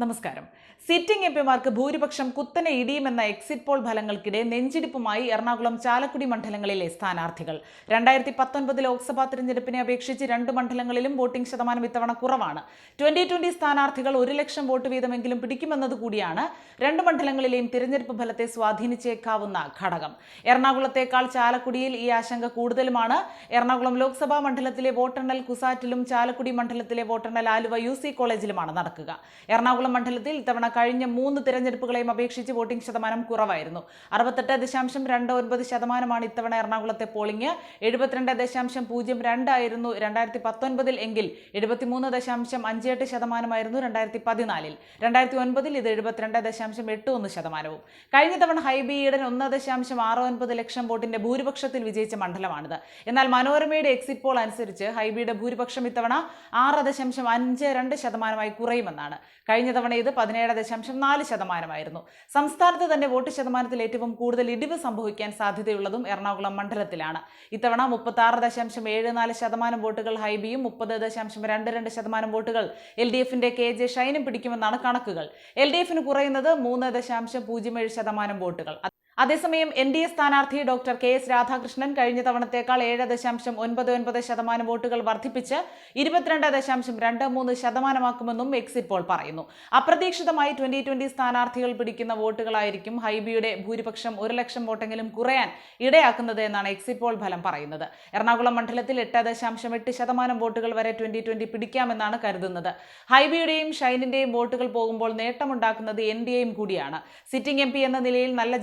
നമസ്കാരം. Sitting M പിമാർക്ക് ഭൂരിപക്ഷം കുത്തനെ ഇടിയുമെന്ന എക്സിറ്റ് പോൾ ഫലങ്ങൾക്കിടെ നെഞ്ചിടിപ്പുമായി എറണാകുളം ചാലക്കുടി മണ്ഡലങ്ങളിലെ സ്ഥാനാർത്ഥികൾ. രണ്ടായിരത്തി പത്തൊൻപത് ലോക്സഭാ തിരഞ്ഞെടുപ്പിനെ അപേക്ഷിച്ച് രണ്ട് മണ്ഡലങ്ങളിലും വോട്ടിംഗ് ശതമാനം ഇത്തവണ കുറവാണ്. ട്വന്റി ട്വന്റി സ്ഥാനാർത്ഥികൾ ഒരു ലക്ഷം വോട്ട് വീതമെങ്കിലും പിടിക്കുമെന്നത് കൂടിയാണ് രണ്ട് മണ്ഡലങ്ങളിലെയും തിരഞ്ഞെടുപ്പ് ഫലത്തെ സ്വാധീനിച്ചേക്കാവുന്ന ഘടകം. എറണാകുളത്തേക്കാൾ ചാലക്കുടിയിൽ ഈ ആശങ്ക കൂടുതലുമാണ്. എറണാകുളം ലോക്സഭാ മണ്ഡലത്തിലെ വോട്ടെണ്ണൽ കുസാറ്റിലും ചാലക്കുടി മണ്ഡലത്തിലെ വോട്ടെണ്ണൽ ആലുവ യു കോളേജിലുമാണ് നടക്കുക. എറണാകുളം മണ്ഡലത്തിൽ ഇത്തവണ കഴിഞ്ഞ മൂന്ന് തിരഞ്ഞെടുപ്പുകളെയും അപേക്ഷിച്ച് വോട്ടിംഗ് ശതമാനം കുറവായിരുന്നു. അറുപത്തെട്ട് ദശാംശം രണ്ട് ഒൻപത് ശതമാനമാണ് ഇത്തവണ എറണാകുളത്തെ പോളിംഗ്. എഴുപത്തിരണ്ട് ദശാംശം പൂജ്യം രണ്ടായിരുന്നു രണ്ടായിരത്തി പത്തൊൻപതിൽ എങ്കിൽ എഴുപത്തിമൂന്ന് ദശാംശം അഞ്ച് എട്ട് ശതമാനമായിരുന്നു രണ്ടായിരത്തി പതിനാലിൽ. രണ്ടായിരത്തി ഒൻപതിൽ ഇത് എഴുപത്തിരണ്ട് ദശാംശം എട്ട് ഒന്ന് ശതമാനവും. കഴിഞ്ഞ തവണ ഹൈബി ഈഡൻ ഒന്ന് ദശാംശം ആറ് ഒൻപത് ലക്ഷം വോട്ടിന്റെ ഭൂരിപക്ഷത്തിൽ വിജയിച്ച മണ്ഡലമാണിത്. എന്നാൽ മനോരമയുടെ എക്സിറ്റ് പോൾ അനുസരിച്ച് ഹൈബിയുടെ ഭൂരിപക്ഷം ഇത്തവണ ആറ് ദശാംശം അഞ്ച് രണ്ട് ശതമാനമായി കുറയുമെന്നാണ്. കഴിഞ്ഞ തവണ ഇത് പതിനേഴ് ദശാംശം നാല് ശതമാനമായിരുന്നു. സംസ്ഥാനത്ത് തന്നെ വോട്ട് ശതമാനത്തിൽ ഏറ്റവും കൂടുതൽ ഇടിവ് സംഭവിക്കാൻ സാധ്യതയുള്ളതും എറണാകുളം മണ്ഡലത്തിലാണ്. ഇത്തവണ മുപ്പത്തി ആറ് ദശാംശം ഏഴ് നാല് ശതമാനം വോട്ടുകൾ ഹൈബിയും മുപ്പത് ദശാംശം രണ്ട് രണ്ട് ശതമാനം വോട്ടുകൾ എൽ ഡി എഫിന്റെ കെ ജെ ഷൈനും പിടിക്കുമെന്നാണ് കണക്കുകൾ. എൽ ഡി എഫിന് കുറയുന്നത് മൂന്ന് ദശാംശം പൂജ്യം ഏഴ് ശതമാനം വോട്ടുകൾ. അതേസമയം എൻ ഡി എ സ്ഥാനാർത്ഥി ഡോക്ടർ കെ എസ് രാധാകൃഷ്ണൻ കഴിഞ്ഞ തവണത്തേക്കാൾ ഏഴ് ദശാംശം ഒൻപത് ഒൻപത് ശതമാനം വോട്ടുകൾ വർദ്ധിപ്പിച്ച് ഇരുപത്തിരണ്ട് ദശാംശം രണ്ട് മൂന്ന് ശതമാനമാക്കുമെന്നും എക്സിറ്റ് പോൾ പറയുന്നു. അപ്രതീക്ഷിതമായി ട്വന്റി ട്വന്റി സ്ഥാനാർത്ഥികൾ പിടിക്കുന്ന വോട്ടുകളായിരിക്കും ഹൈബിയുടെ ഭൂരിപക്ഷം ഒരു ലക്ഷം വോട്ടെങ്കിലും കുറയാൻ ഇടയാക്കുന്നത് എന്നാണ് എക്സിറ്റ് പോൾ ഫലം പറയുന്നത്. എറണാകുളം മണ്ഡലത്തിൽ എട്ട് ദശാംശം എട്ട് ശതമാനം വോട്ടുകൾ വരെ ട്വന്റി ട്വന്റി പിടിക്കാമെന്നാണ് കരുതുന്നത്. ഹൈബിയുടെയും ഷൈനിന്റെയും വോട്ടുകൾ പോകുമ്പോൾ നേട്ടമുണ്ടാക്കുന്നത് എൻ ഡി എയും കൂടിയാണ്. സിറ്റിംഗ് എം പി എന്ന നിലയിൽ നല്ല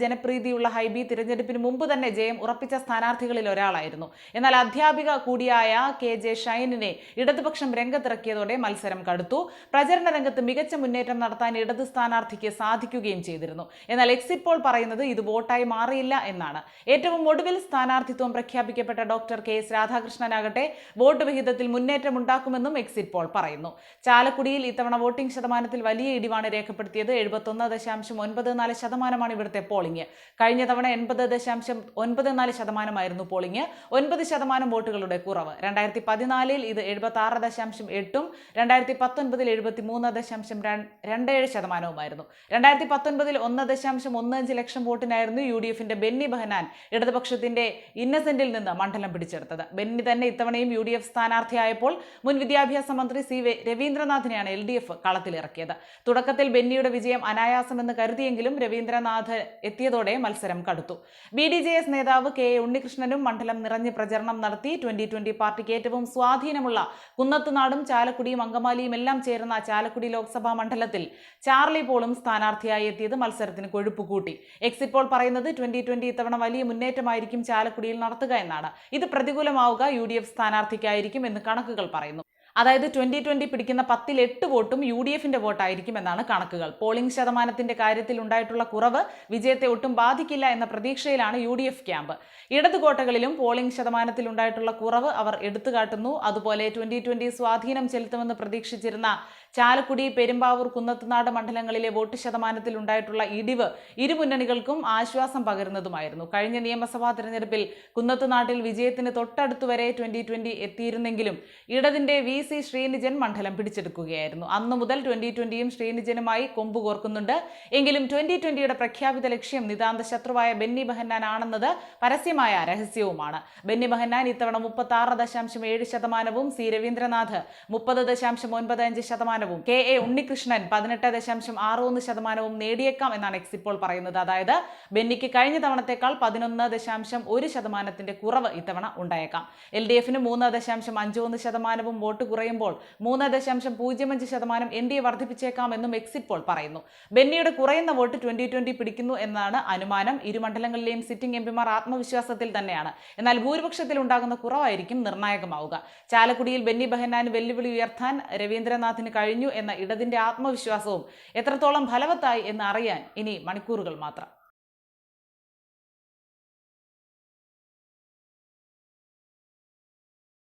ജനപ്രീതിയുള്ള ഹൈബി തിരഞ്ഞെടുപ്പിന് മുമ്പ് തന്നെ ജയം ഉറപ്പിച്ച സ്ഥാനാർത്ഥികളിൽ ഒരാളായിരുന്നു. എന്നാൽ അധ്യാപിക കൂടിയായ കെ ജെ ഷൈനിനെ ഇടതുപക്ഷം രംഗത്തിറക്കിയതോടെ മത്സരം കടുത്തു. പ്രചരണ രംഗത്ത് മികച്ച മുന്നേറ്റം നടത്താൻ ഇടത് സ്ഥാനാർത്ഥിക്ക് സാധിക്കുകയും ചെയ്തിരുന്നു. എന്നാൽ എക്സിറ്റ് പോൾ പറയുന്നത് ഇത് വോട്ടായി മാറിയില്ല എന്നാണ്. ഏറ്റവും ഒടുവിൽ സ്ഥാനാർത്ഥിത്വം പ്രഖ്യാപിക്കപ്പെട്ട ഡോക്ടർ കെ എസ് രാധാകൃഷ്ണനാകട്ടെ വോട്ട് വിഹിതത്തിൽ മുന്നേറ്റം ഉണ്ടാക്കുമെന്നും എക്സിറ്റ് പോൾ പറയുന്നു. ചാലക്കുടിയിൽ ഇത്തവണ വോട്ടിംഗ് ശതമാനത്തിൽ വലിയ ഇടിവാണ് രേഖപ്പെടുത്തിയത്. എഴുപത്തൊന്ന് ദശാംശം ഒൻപത് നാല് ശതമാനമാണ് ഇവിടുത്തെ പോളിംഗ്. കഴിഞ്ഞ തവണ എൺപത് ദശാംശം ഒൻപത് നാല് ശതമാനമായിരുന്നു പോളിംഗ് ഒൻപത് ശതമാനം വോട്ടുകളുടെ കുറവ്. രണ്ടായിരത്തി പതിനാലിൽ ഇത് എഴുപത്തി ആറ് ദശാംശം എട്ടും രണ്ടായിരത്തി പത്തൊൻപതിൽ എഴുപത്തി മൂന്ന് ദശാംശം രണ്ട് ഏഴ് ശതമാനവുമായിരുന്നു. രണ്ടായിരത്തി പത്തൊൻപതിൽ ഒന്ന് ദശാംശം ഒന്ന് അഞ്ച് ലക്ഷം വോട്ടിനായിരുന്നു യു ഡി എഫിന്റെ ബെന്നി ബഹനാൻ ഇടതുപക്ഷത്തിന്റെ ഇന്നസെന്റിൽ നിന്ന് മണ്ഡലം പിടിച്ചെടുത്തത്. ബെന്നി തന്നെ ഇത്തവണയും യു ഡി എഫ് സ്ഥാനാർത്ഥിയായപ്പോൾ മുൻ വിദ്യാഭ്യാസ മന്ത്രി സി രവീന്ദ്രനാഥിനെയാണ് എൽ ഡി എഫ് കളത്തിലിറക്കിയത്. തുടക്കത്തിൽ ബെന്നിയുടെ വിജയം അനായാസമെന്ന് കരുതിയെങ്കിലും രവീന്ദ്രനാഥ് എത്തിയതോടെ മത്സരം കടുത്തു. ബി ഡി ജെ എസ് നേതാവ് കെ ഉണ്ണികൃഷ്ണനും മണ്ഡലം നിറഞ്ഞ് പ്രചരണം നടത്തി ട്വന്റി ട്വന്റി പാർട്ടിക്ക് ഏറ്റവും സ്വാധീനമുള്ള കുന്നത്തുനാടും ചാലക്കുടിയും അങ്കമാലിയും എല്ലാം ചേരുന്ന ചാലക്കുടി ലോക്സഭാ മണ്ഡലത്തിൽ ചാർലി പോളും സ്ഥാനാർത്ഥിയായി എത്തിയത് മത്സരത്തിന് കൊഴുപ്പ് കൂട്ടി. എക്സിറ്റ് പോൾ പറയുന്നത് ട്വന്റി ട്വന്റി ഇത്തവണ വലിയ മുന്നേറ്റമായിരിക്കും ചാലക്കുടിയിൽ നടത്തുക എന്നാണ്. ഇത് പ്രതികൂലമാവുക യു ഡി എഫ് സ്ഥാനാർത്ഥിക്കായിരിക്കും എന്ന് കണക്കുകൾ പറയുന്നു. അതായത് ട്വന്റി ട്വന്റി പിടിക്കുന്ന പത്തിൽ എട്ട് വോട്ടും യു ഡി എഫിന്റെ വോട്ടായിരിക്കും എന്നാണ് കണക്കുകൾ. പോളിംഗ് ശതമാനത്തിന്റെ കാര്യത്തിൽ ഉണ്ടായിട്ടുള്ള കുറവ് വിജയത്തെ ഒട്ടും ബാധിക്കില്ല എന്ന പ്രതീക്ഷയിലാണ് യു ഡി എഫ് ക്യാമ്പ്. ഇടതു കോട്ടകളിലും പോളിംഗ് ശതമാനത്തിൽ ഉണ്ടായിട്ടുള്ള കുറവ് അവർ എടുത്തുകാട്ടുന്നു. അതുപോലെ ട്വന്റി ട്വന്റി സ്വാധീനം ചെലുത്തുമെന്ന് പ്രതീക്ഷിച്ചിരുന്ന ചാലക്കുടി പെരുമ്പാവൂർ കുന്നത്തുനാട് മണ്ഡലങ്ങളിലെ വോട്ട് ശതമാനത്തിൽ ഉണ്ടായിട്ടുള്ള ഇടിവ് ഇരുമുന്നണികൾക്കും ആശ്വാസം പകരുന്നതുമായിരുന്നു. കഴിഞ്ഞ നിയമസഭാ തെരഞ്ഞെടുപ്പിൽ കുന്നത്തുനാട്ടിൽ വിജയത്തിന് തൊട്ടടുത്തുവരെ ട്വന്റി ട്വന്റി എത്തിയിരുന്നെങ്കിലും ഇടതിന്റെ വി സി ശ്രീനിജൻ മണ്ഡലം പിടിച്ചെടുക്കുകയായിരുന്നു. അന്നു മുതൽ ട്വന്റി ട്വന്റിയും ശ്രീനിജനുമായി കൊമ്പു കോർക്കുന്നുണ്ട്. എങ്കിലും ട്വന്റി ട്വന്റിയുടെ പ്രഖ്യാപിത ലക്ഷ്യം നിതാന്ത ശത്രുവായ ബെന്നി ബെഹന്നാൻ ആണെന്നത് പരസ്യമായ രഹസ്യവുമാണ്. ബെന്നി ബെഹന്നാൻ ഇത്തവണ മുപ്പത്തി ആറ് ദശാംശം ഏഴ് ശതമാനവും സി രവീന്ദ്രനാഥ് മുപ്പത് ദശാംശം ഒൻപത് അഞ്ച് ശതമാനവും കെ എ ഉണ്ണികൃഷ്ണൻ പതിനെട്ട് ദശാംശം ആറ് ഒന്ന് ശതമാനവും നേടിയേക്കാം എന്നാണ് എക്സിറ്റ് പോൾ പറയുന്നത്. അതായത് ബെന്നിക്ക് കഴിഞ്ഞ തവണത്തേക്കാൾ പതിനൊന്ന് ദശാംശം ഒരു ശതമാനത്തിന്റെ കുറവ് ഇത്തവണ ഉണ്ടായേക്കാം. എൽ ഡി എഫിന് മൂന്ന് ദശാംശം അഞ്ച് ഒന്ന് ശതമാനവും വോട്ട് കുറയുമ്പോൾ മൂന്ന് ദശാംശം പൂജ്യം അഞ്ച് ശതമാനം എൻ ഡി എ വർദ്ധിപ്പിച്ചേക്കാമെന്നും എക്സിറ്റ് പോൾ പറയുന്നു. ബെന്നിയുടെ കുറയുന്ന വോട്ട് ട്വന്റി ട്വന്റി പിടിക്കുന്നു എന്നാണ് അനുമാനം. ഇരു മണ്ഡലങ്ങളിലെയും സിറ്റിംഗ് എം പിമാർ ആത്മവിശ്വാസത്തിൽ തന്നെയാണ്. എന്നാൽ ഭൂരിപക്ഷത്തിൽ ഉണ്ടാകുന്ന കുറവായിരിക്കും നിർണായകമാവുക. ചാലക്കുടിയിൽ ബെന്നി ബഹന്നാൻ വെല്ലുവിളി ഉയർത്താൻ രവീന്ദ്രനാഥിന് കഴിഞ്ഞു എന്ന ഇടതിന്റെ ആത്മവിശ്വാസവും എത്രത്തോളം ഫലവത്തായി എന്ന് അറിയാൻ ഇനി മണിക്കൂറുകൾ മാത്രം.